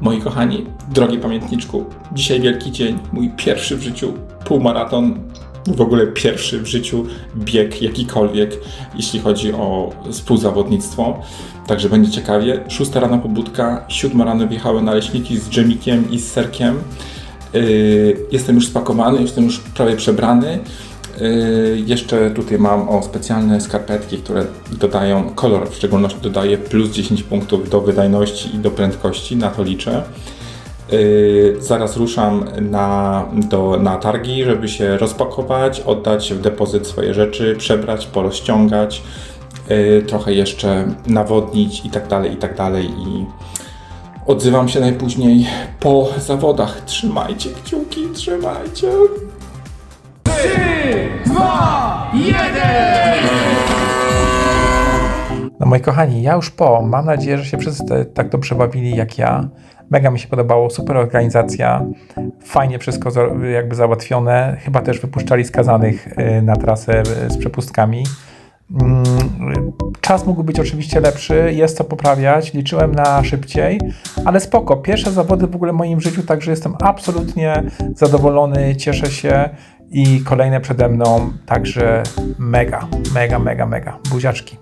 Moi kochani, drogi pamiętniczku, dzisiaj wielki dzień, mój pierwszy w życiu półmaraton, w ogóle pierwszy w życiu bieg jakikolwiek, jeśli chodzi o współzawodnictwo. Także będzie ciekawie. Szósta rano pobudka, siódma rano wjechały naleśniki z dżemikiem i z serkiem. Yy, Jestem już spakowany, jestem już prawie przebrany. Yy, Jeszcze tutaj mam o specjalne skarpetki, które dodają kolor, w szczególności dodaje plus 10 punktów do wydajności i do prędkości, na to liczę. Yy, zaraz ruszam na, do, na targi, żeby się rozpakować, oddać w depozyt swoje rzeczy, przebrać, porozciągać, yy, trochę jeszcze nawodnić i tak dalej, i tak dalej. I odzywam się najpóźniej po zawodach. Trzymajcie kciuki, trzymajcie. No moi kochani, ja już po. Mam nadzieję, że się wszyscy tak dobrze bawili jak ja. Mega mi się podobało, super organizacja. Fajnie wszystko jakby załatwione. Chyba też wypuszczali skazanych y, na trasę y, z przepustkami. Mm, Czas mógł być oczywiście lepszy, jest co poprawiać, liczyłem na szybciej, ale spoko. Pierwsze zawody w ogóle w moim życiu, także jestem absolutnie zadowolony, cieszę się i kolejne przede mną, także mega, mega, mega, mega. Buziaczki.